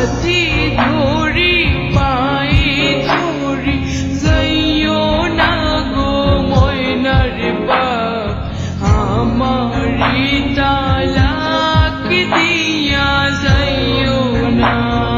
হাতি ধরি পায়ে ধরি যাইও না গো ময়নার বাপ আমারি তালাক দিয়া না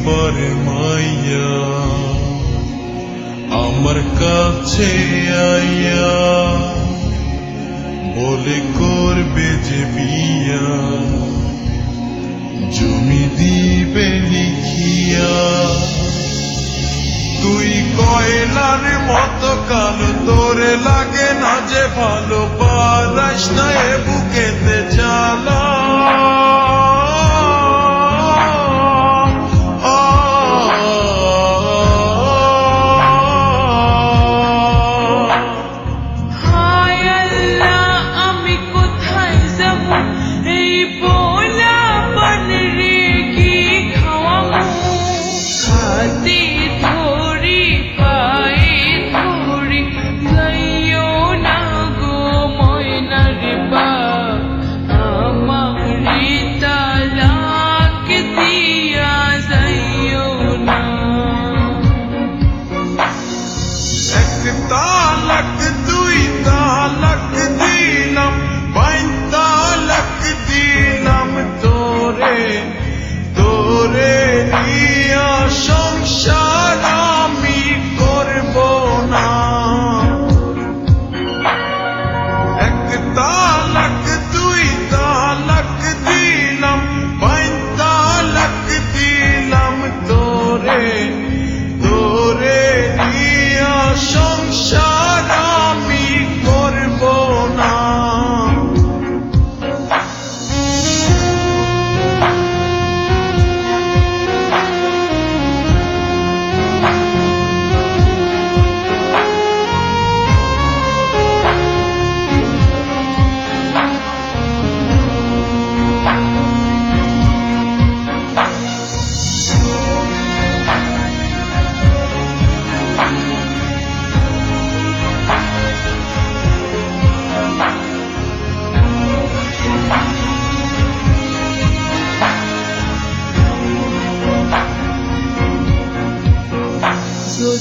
মেম্বার মাইয়া, আমার কাছে আইয়া বলে করবে যে বিয়া জমি দিবে লিখিয়া। তুই কয়লার মতো কালো, তোরে লাগে না যে ভালো, পারাস না এ বুকেতে জ্বালা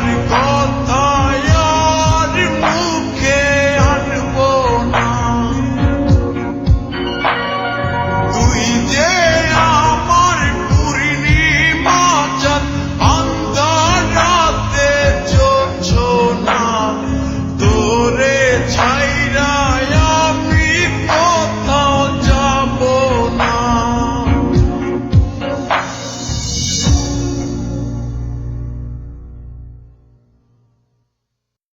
California.